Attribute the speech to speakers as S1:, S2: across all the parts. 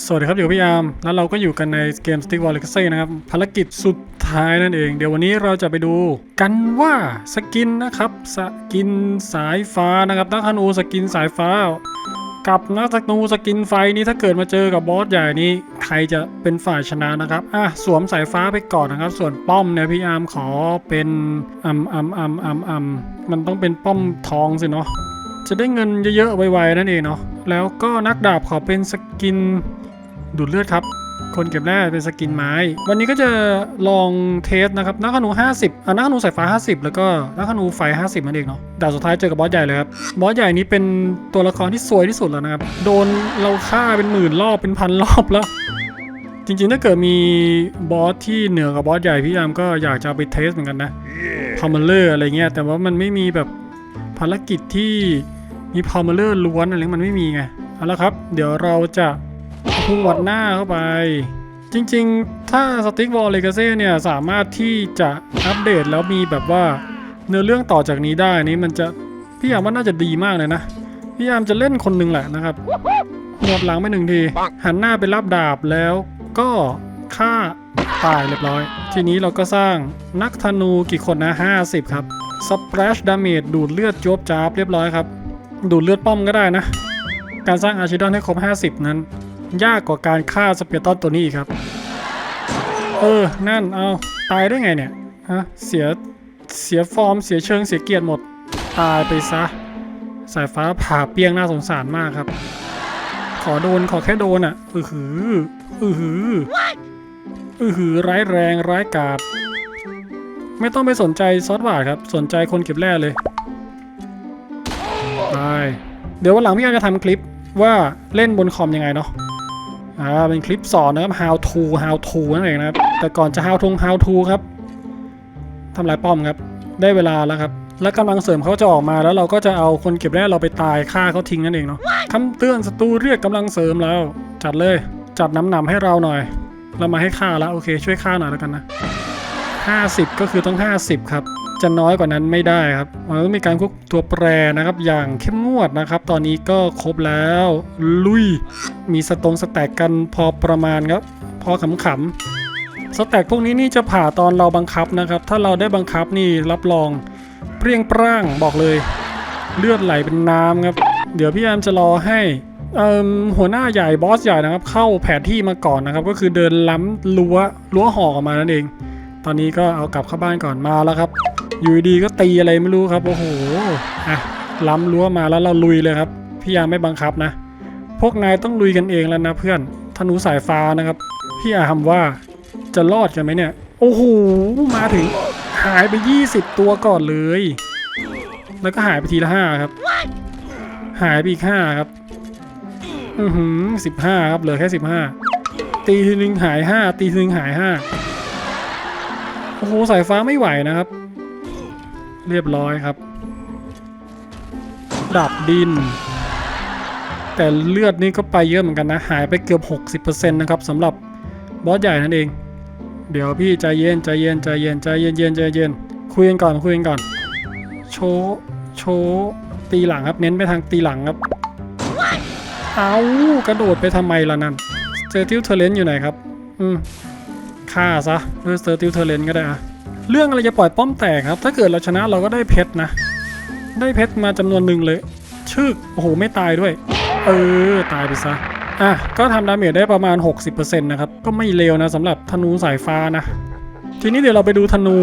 S1: สวัสดีครับอยู่พี่อาร์มแล้วเราก็อยู่กันในเกม Stick Wall Legacy นะครับ ภารกิจสุดท้ายนั่นเอง เดี๋ยววันนี้เราจะไปดูกันว่าสกินนะครับสกินสายฟ้านะครับนักธนูสกินสายฟ้า กับนักธนูสกินไฟนี้ถ้าเกิดมาเจอกับบอสใหญ่นี้ใครจะเป็นฝ่ายชนะนะครับอะสวมสายฟ้าไปก่อนนะครับ ส่วนป้อมเนี่ยพี่อาร์มขอเป็นอัมอัมอัมอัมอัมมันต้องเป็นป้อมทองสิเนาะจะได้เงินเยอะๆไวๆนั่นเองเนาะแล้วก็นักดาบขอเป็นสกิน ดูดเลือดครับ คนเก็บแร่เป็นสกินไม้ วันนี้ก็จะลองเทสนะครับนักขนู 50อะนักขนูสายฟ้า 50 แล้วก็นักขนูไฟ 50นั่นเองเนาะดาบสุดท้ายเจอกับบอสใหญ่เลยครับ บอสใหญ่นี้เป็นตัวละครที่สวยที่สุดแล้วนะครับ โดนเราฆ่าเป็นหมื่นรอบเป็นพันรอบแล้วจริงๆ ถ้าเกิดมีบอสที่เหนือกว่าบอสใหญ่พี่ยามก็อยากจะไปเทสเหมือนกันนะพอมเลอร์อะไรเงี้ย แต่ว่ามันไม่มีแบบภารกิจที่มีพอมเลอร์ล้วนอะไรเงี้ยมันไม่มีไง เอาละครับ เดี๋ยวเราจะ หวดหน้าเข้าไป จริงๆ ถ้าสติ๊กวอลเลกาเซ่เนี่ยสามารถที่จะอัปเดตแล้วมีแบบว่าเนื้อเรื่องต่อจากนี้ได้นี่มันจะพี่ยามว่าน่าจะดีมากเลยนะพี่ยามจะเล่นคนหนึ่งแหละนะครับหวดหลังไปหนึ่งที หันหน้าไปรับดาบแล้วก็ฆ่าตายเรียบร้อย ทีนี้เราก็สร้างนักธนูกี่คนนะ 50 ครับสเปรชดาเมจดูดเลือดโจบจาบเรียบร้อยครับ ดูดเลือดป้อมก็ได้นะ การสร้างอาชิดอนให้ครบ 50 นั้น ยากกว่าการฆ่าสเปียร์ตอนตัวนี้อีกครับ เออ นั่น เอาตายได้ไงเนี่ย ฮะ เสีย เสียฟอร์ม เสียเชิง เสียเกียรติหมด ตายไปซะ สายฟ้าผ่าเปียงน่าสงสารมากครับ ขอโดน ขอแค่โดนอะ อือหือ อือหือ อือหือ ร้ายแรง ร้ายกาจไม่ต้องไปสนใจซอสหวาดครับ สนใจคนเก็บแร่เลยไปเดี๋ยววันหลังพี่อาจจะทำคลิปว่าเล่นบนคอมยังไงเนาะ อ่าเป็นคลิปสอนนะครับ how to how to นั่นเองนะครับ แต่ก่อนจะ how to how to ครับทำลายป้อมครับ ได้เวลาแล้วครับ แล้วกำลังเสริมเขาจะออกมาแล้วเราก็จะเอาคนเก็บแร่เราไปตายฆ่าเขาทิ้งนั่นเองเนาะคำเตือนศัตรูเรียกกำลังเสริมแล้ว จัดเลยจัดน้ำหนำให้เราหน่อย เรามาให้ค่าแล้วโอเค ช่วยค่าหน่อยแล้วกันนะ50 ก็คือต้อง 50 ครับ จะน้อยกว่านั้นไม่ได้ครับมันต้องมีการควบตัวแปรนะครับ อย่างเข้มงวดนะครับ ตอนนี้ก็ครบแล้ว ลุย มีสตงสแต็กกันพอประมาณครับ พอขำๆสแต็กพวกนี้นี่จะผ่าตอนเราบังคับนะครับ ถ้าเราได้บังคับนี่รับรองเปรี้ยงปร้างบอกเลย เลือดไหลเป็นน้ำครับ เดี๋ยวพี่แอมจะรอให้อหัวหน้าใหญ่บอสใหญ่นะครับ เข้าแผนที่มาก่อนนะครับ ก็คือเดินล้ำรั้วรั้วหอออกมานั่นเอง ตอนนี้ก็เอากลับเข้าบ้านก่อนมาแล้วครับ อยู่ดีก็ตีอะไรไม่รู้ครับโอ้โหอะล้ำรั้วมาแล้วเราลุยเลยครับ พี่ยามไม่บังคับนะ พวกนายต้องลุยกันเองแล้วนะเพื่อนธนูสายฟ้านะครับ พี่อาทำว่าจะรอดกันไหมเนี่ย โอ้โหมาถึงหายไป 20 ตัวก่อนเลย แล้วก็หายไปทีละห้าครับ หายไปอีกห้าครับ อือหือสิบห้าครับเหลือแค่สิบห้าตีทีนึงหายห้าตีทีนึงหายห้าโอ้โหสายฟ้าไม่ไหวนะครับ เรียบร้อยครับ ดับดิน แต่เลือดนี่ก็ไปเยอะเหมือนกันนะ หายไปเกือบ 60%นะครับสำหรับบอสใหญ่นั่นเอง เดี๋ยวพี่ใจเย็นใจเย็นใจเย็นใจเย็นเย็นใจเย็นคุยกันก่อนคุยกันก่อน โชว์โชว์ตีหลังครับเน้นไปทางตีหลังครับ เอากระโดดไปทำไมล่ะนั่นเซอร์ติลเทเลนอยู่ไหนครับ อืมฆ่าซะด้วยเซอร์ติลเทเลนก็ได้อะ เรื่องอะไรจะปล่อยป้อมแตกครับ ถ้าเกิดเราชนะเราก็ได้เพชรนะ ได้เพชรมาจำนวนหนึ่งเลยชึกโอ้โหไม่ตายด้วย เออ ตายไปซะ อะ ก็ทำดาเมจได้ประมาณ 60%นะครับ ก็ไม่เลวนะสำหรับธนูสายฟ้านะ ทีนี้เดี๋ยวเราไปดูธนู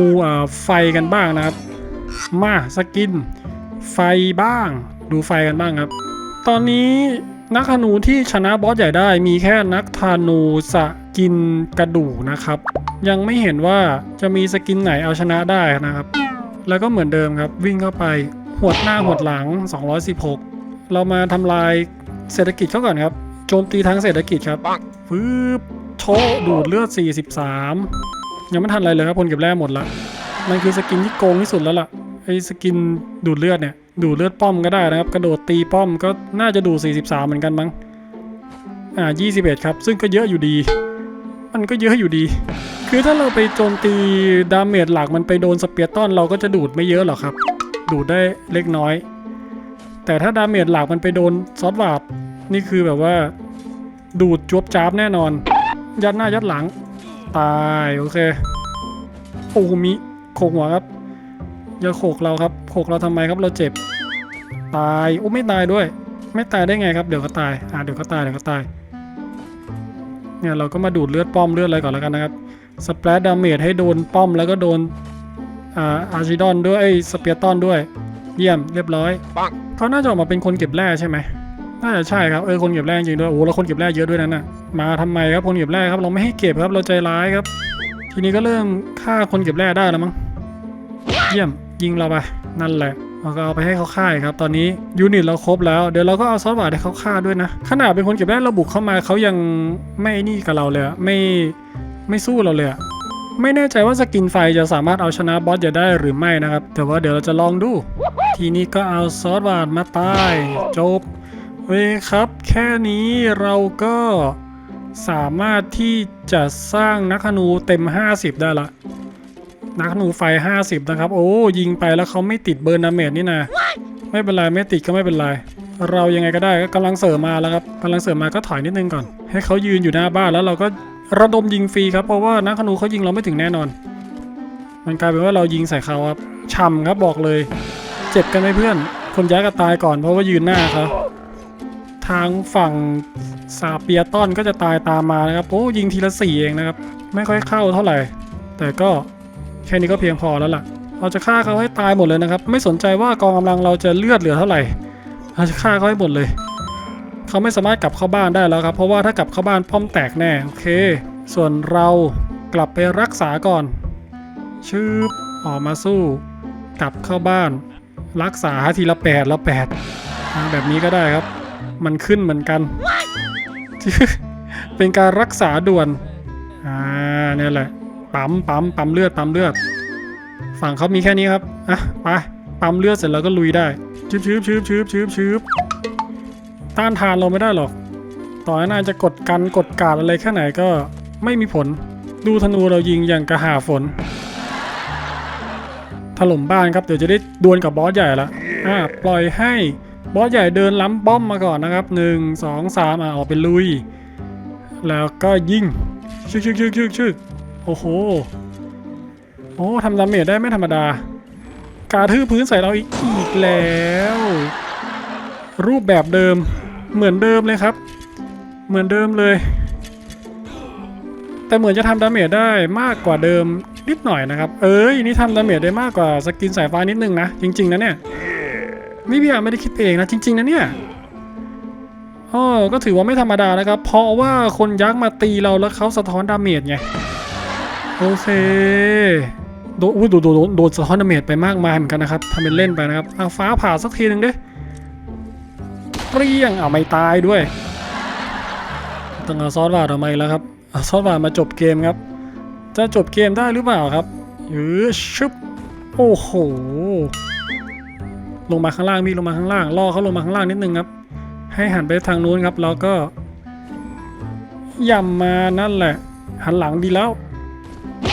S1: ไฟกันบ้างนะครับ มาสกิน ไฟบ้าง ดูไฟกันบ้างครับ ตอนนี้นักธนูที่ชนะบอสใหญ่ได้มีแค่นักธนูสกินกระดูนะครับ ยังไม่เห็นว่าจะมีสกินไหนเอาชนะได้นะครับ แล้วก็เหมือนเดิมครับ วิ่งเข้าไปหวดหน้าหวดหลัง 216 เรามาทำลายเศรษฐกิจเขาก่อนครับ โจมตีทางเศรษฐกิจครับฟืบโชดูดเลือด 43 ยังไม่ทันอะไรเลยครับพลเก็บแร่หมดละ มันคือสกินที่โกงที่สุดแล้วล่ะ ไอ้สกินดูดเลือดเนี่ย ดูดเลือดป้อมก็ได้นะครับ กระโดดตีป้อมก็น่าจะดูด 43 เหมือนกันมั้ง อ่า 21 ครับ ซึ่งก็เยอะอยู่ดี มันก็เยอะอยู่ดี คือถ้าเราไปโจมตีดาเมจหลักมันไปโดนสเปียร์ต้อนเราก็จะดูดไม่เยอะหรอกครับ ดูดได้เล็กน้อย แต่ถ้าดาเมจหลักมันไปโดนซอสวาร์ปนี่คือแบบว่า ดูดจวบจ้าบแน่นอน ยัดหน้ายัดหลัง ตายโอเคโอ้มีโขกหัวครับอย่าโขกเราครับโขกเราทำไมครับเราเจ็บ ตายโอ้ไม่ตายด้วย ไม่ตายได้ไงครับเดี๋ยวก็ตายอ่าเดี๋ยวก็ตายเดี๋ยวก็ตายเนี่ยเราก็มาดูดเลือดป้อมเลือดอะไรก่อนแล้วกันนะครับ สเปรดดาเมจให้โดนป้อมแล้วก็โดนอ่าอาร์ชิดอนด้วยไอ้สเปียร์ตอนด้วย เยี่ยมเรียบร้อยเขาน่าจะออกมาเป็นคนเก็บแร่ใช่ไหมน่าจะใช่ครับเออคนเก็บแร่จริงด้วยโอ้แล้วคนเก็บแร่เยอะด้วยนั่นน่ะมาทำไมครับคนเก็บแร่ครับเราไม่ให้เก็บครับเราใจร้ายครับ ทีนี้ก็เริ่มฆ่าคนเก็บแร่ได้แล้วมั้งเยี่ยมยิงเราไปนั่นแหละเราก็เอาไปให้เขาฆ่าอีกครับตอนนี้ยูนิตเราครบแล้วเดี๋ยวเราก็เอาซอสบาร์ให้เขาฆ่าด้วยนะขนาดเป็นคนเก็บแร่เราบุกเข้ามาเขายังไม่นี่กับเราเลยอะไม่ ไม่สู้เราเลยอะไม่แน่ใจว่าสกินไฟจะสามารถเอาชนะบอสจะได้หรือไม่นะครับ แต่ว่าเดี๋ยวเราจะลองดู ทีนี้ก็เอาซอสบาดมาตายจบเว้ยครับ แค่นี้เราก็สามารถที่จะสร้างนักธนูเต็ม 50 ได้ละ นักธนูไฟ 50 นะครับ โอ้ ยิงไปแล้วเขาไม่ติดเบิร์นดาเมจนี่นะ ไม่เป็นไร ไม่ติดก็ไม่เป็นไร เรายังไงก็ได้ก็กำลังเสริมมาแล้วครับกำลังเสริมมาก็ถอยนิดนึงก่อน ให้เขายืนอยู่หน้าบ้านแล้วเราก็ ระดมยิงฟรีครับเพราะว่านักธนูเขายิงเราไม่ถึงแน่นอน มันกลายเป็นว่าเรายิงใส่เขาครับช่ำครับบอกเลย เจ็บกันไหมเพื่อน คนย้ายก็ตายก่อนเพราะว่ายืนหน้าเขาทางฝั่งซาเปียต้อนก็จะตายตามมานะครับโอ้ยิงทีละสี่เองนะครับ ไม่ค่อยเข้าเท่าไหร่ แต่ก็แค่นี้ก็เพียงพอแล้วล่ะ เราจะฆ่าเขาให้ตายหมดเลยนะครับ ไม่สนใจว่ากองกำลังเราจะเลือดเหลือเท่าไหร่เราจะฆ่าเขาให้หมดเลย เขาไม่สามารถกลับเข้าบ้านได้แล้วครับ เพราะว่าถ้ากลับเข้าบ้านป้อมแตกแน่โอเค ส่วนเรากลับไปรักษาก่อน ชืบออกมาสู้ กลับเข้าบ้าน รักษาทีละแปดละแปดแบบนี้ก็ได้ครับ มันขึ้นเหมือนกัน เป็นการรักษาด่วนอ่าเนี่ยแหละปั๊มปั๊มปั๊มเลือดปั๊มเลือด ฝั่งเขามีแค่นี้ครับอะไปปั๊มเลือดเสร็จแล้วก็ลุยได้ชืบชืบชืบชืบชืบชืบ ต้านทานเราไม่ได้หรอก ต่อให้นายจะกดกันกดกาดอะไรแค่ไหนก็ไม่มีผล ดูธนูเรายิงอย่างกระหาฝน ถล่มบ้านครับเดี๋ยวจะได้ดวลกับบอสใหญ่ละอ่าปล่อยให้บอสใหญ่เดินล้ำป้อมมาก่อนนะครับหนึ่งสองสามอะออกไปลุย แล้วก็ยิงชึกชึกชึกชึกชึกโอ้โห โอ้ทำดาเมจได้ไม่ธรรมดา กาทื่อพื้นใส่เราอีกอีกแล้ว รูปแบบเดิม เหมือนเดิมเลยครับ เหมือนเดิมเลย แต่เหมือนจะทำดาเมจได้มากกว่าเดิมนิดหน่อยนะครับ เอ้ยนี่ทำดาเมจได้มากกว่าสกินสายฟ้านิดนึงนะ จริง ๆ นะเนี่ยนี่พี่อาไม่ได้คิดเองนะจริง ๆ นะเนี่ยเออก็ถือว่าไม่ธรรมดานะครับ เพราะว่าคนยักษ์มาตีเราแล้วเขาสะท้อนดาเมจไง โอเคโดนโดนโดนโดนสะท้อนดาเมจไปมากมายเหมือนกันนะครับทำเป็นเล่นไปนะครับเอาฟ้าผ่าสักทีหนึ่งดิ เปรี้ยงเอาไม่ตายด้วยต้องเอาซอสบาดออกมแล้วครับเอาซอสบามาจบเกมครับ จะจบเกมได้หรือเปล่าครับยือชึบโอ้โห ลงมาข้างล่างพี่ลงมาข้างล่างล่อเขาลงมาข้างล่างนิดนึงครับ ให้หันไปทางนู้นครับ แล้วก็ย่ำมานั่นแหละ หันหลังดีแล้ว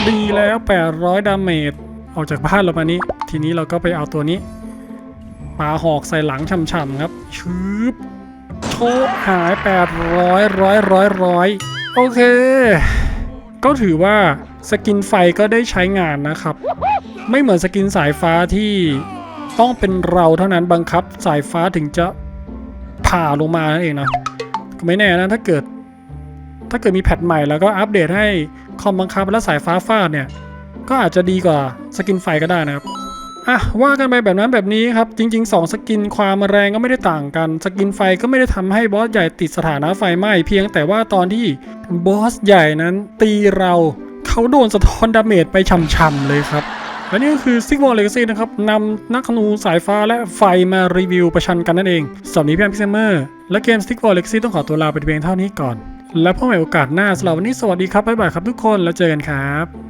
S1: ดีแล้ว 800 ดาเมจออกจากบ้านเรามานี้ ทีนี้เราก็ไปเอาตัวนี้ ปาหอกใส่หลังช่ำๆครับชืบโชบหาย800ร้อยร้อยร้อยโอเค ก็ถือว่าสกินไฟก็ได้ใช้งานนะครับ ไม่เหมือนสกินสายฟ้าที่ต้องเป็นเราเท่านั้นบังคับสายฟ้าถึงจะผ่าลงมานั่นเองนะไม่แน่นะถ้าเกิด ถ้าเกิดมีแพทใหม่แล้วก็อัปเดตให้คอมบังคับและสายฟ้าฟาดเนี่ย ก็อาจจะดีกว่าสกินไฟก็ได้นะครับ อะว่ากันไปแบบนั้นแบบนี้ครับ จริง ๆ 2 สกินความแรงก็ไม่ได้ต่างกัน สกินไฟก็ไม่ได้ทำให้บอสใหญ่ติดสถานะไฟไหม้เพียงแต่ว่าตอนที่บอสใหญ่นั้นตีเราเขาโดนสะท้อนดาเมจไปช่ำๆเลยครับและนี่ก็คือซิกวอลเลกซี่นะครับนำนักธนูสายฟ้าและไฟมารีวิวประชันกันนั่นเองสำหรับนี้พี่แอมพิเซเมอร์และเกมซิกวอลเลกซี่ต้องขอตัวลาไปเพียงเท่านี้ก่อน และพบใหม่โอกาสหน้าสำหรับวันนี้สวัสดีครับ บ๊ายบายครับทุกคนแล้วเจอกันครับ